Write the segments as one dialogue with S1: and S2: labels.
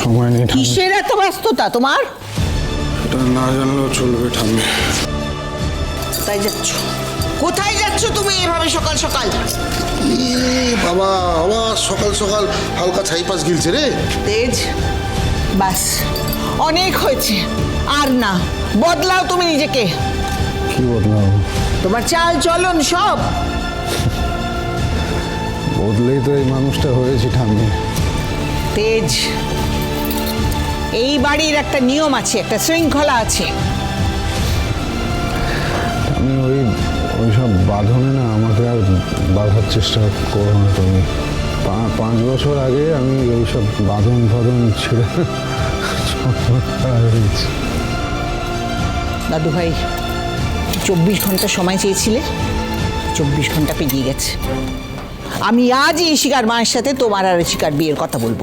S1: সময় নেই ঠাম্মি।
S2: কিসের এত ব্যস্ততা তোমার?
S1: এটা না জানলেও চলবে ঠাম্মি।
S2: কোথায় যাচ্ছ? কোথায় যাচ্ছ তুমি এভাবে সকাল সকাল?
S3: ই বাবা আবার সকাল সকাল হালকা ছাই পাশ গিলছে রে।
S2: তেজ বাস অনেক হয়েছে। আর না বদলাও তুমি নিজেকে।
S1: কি বদলাও
S2: তোমার চাল চলন সব।
S1: বদলেই তো এই মানুষটা হয়েছি ঠাম্মি।
S2: তেজ এই বাড়ির একটা নিয়ম আছে একটা শৃঙ্খলা আছে।
S1: আমি ওই ওই সব বাঁধনে না আমাকে আর বাঁধার চেষ্টা করো না তুমি। পাঁচ বছর আগে আমি ওই সব বাঁধন ফাঁধন ছেড়ে।
S2: দাদু ভাই চব্বিশ ঘণ্টা সময় চেয়েছিলে? চব্বিশ ঘণ্টা পেরিয়ে গেছে। আমি আজই ইশিকার মায়ের সাথে তোমার আর ইশিকার বিয়ের কথা বলব।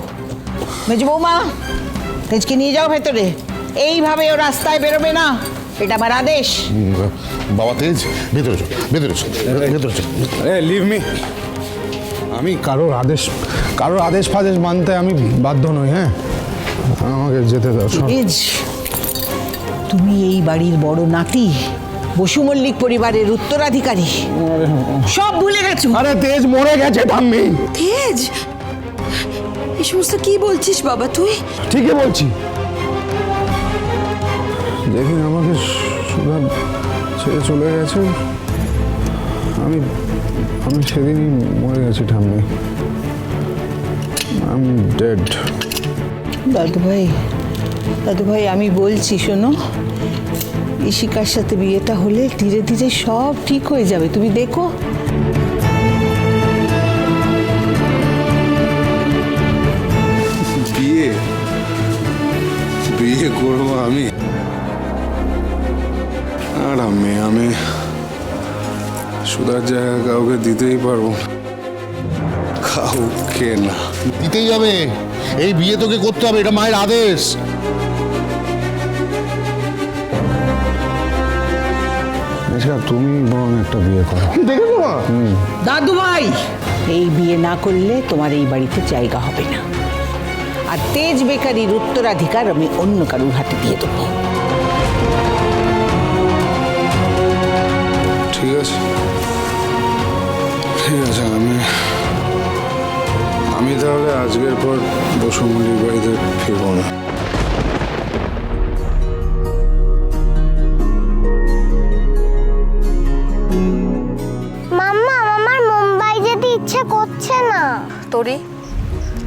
S2: মেজ বৌমা তেজকে নিয়ে যাও ভেতরে। এইভাবে ও রাস্তায় বেরোবে না। এটা আমার আদেশ।
S3: বাবা তেজ ভেতরে চল ভেতরে চল ভেতরে চল।
S1: এ লিভ মি আমি কারোর আদেশ কারোর আদেশ ফাদেশ মানতে আমি বাধ্য নই হ্যাঁ? আমাকে যেতে দাও
S2: তেজ তুমি এই বাড়ির বড় নাতি বসু মল্লিক পরিবারের উত্তরাধিকারী। সব ভুলে গেছো?
S1: আরে তেজ মরে গেছে ঠাম্মি।
S4: তেজ সমস্ত কি বলছিস বাবা তুই?
S1: ঠিকই বলছি। যেদিন আমাকে সুধা ছেড়ে চলে গেছে। আমি আমি সেদিনই মরে গেছি ঠাম্মি। আই এম ডেড
S2: দাদু ভাই দাদু ভাই আমি বলছি শোনো। ইশিকার সাথে বিয়েটা হলে ধীরে ধীরে সব ঠিক হয়ে যাবে। তুমি দেখো।
S1: সুধার জায়গা কাউকে দিতেই পারব না। কাউকে না।
S3: দিতেই যাবে এই বিয়ে তোকে করতে হবে এটা মায়ের আদেশ।
S1: এছাড়া তুমি বরং একটা বিয়ে করো।
S3: দেখে না
S2: দাদু ভাই এই বিয়ে না করলে তোমার এই বাড়িতে জায়গা হবে না। আর তেজ বেকারির উত্তরাধিকার আমি অন্য কারুর হাতে দিয়ে দেবো।
S1: ঠিক আছে। ঠিক আছে আমি আমি তাহলে আজকের পর বসুমলির বাড়িতে ফিরবো না।
S5: মাম্মা আমার মুম্বাই যেতে ইচ্ছে করছে না।
S4: তোরই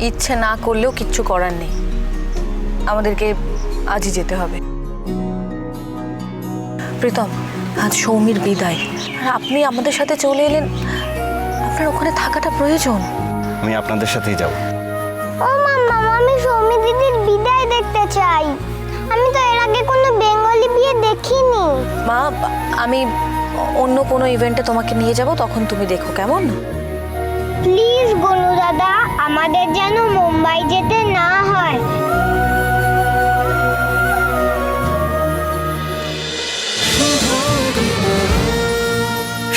S4: ইচ্ছে না করলেও কিচ্ছু করার নেই। আমাদেরকে আজই যেতে হবে। প্রীতম আজ সৌমির বিদায়। আর আপনি আমাদের সাথে চলে এলেন আপনার ওখানে থাকাটা প্রয়োজন।
S6: আমি আপনাদের সাথেই যাব।
S5: ও মাম্মা আমি সৌমি দিদির বিদায় দেখতে চাই। আমি তো এর আগে কোনো বেঙ্গলি বিয়ে দেখিনি।
S4: মা আমি অন্য কোনো ইভেন্টে তোমাকে নিয়ে যাব তখন তুমি দেখো কেমন?
S5: প্লিজ গনু দাদা আমাদের যেন মুম্বাই যেতে না হয়।